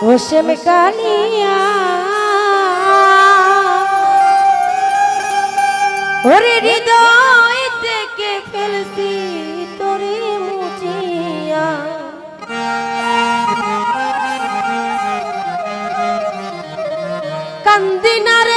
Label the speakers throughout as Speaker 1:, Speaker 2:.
Speaker 1: হোসেম কানিয়া ওরে হৃদয় থেকে ফেলছি তোরে মুছিয়া কান্দিনারে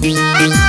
Speaker 1: Yeah.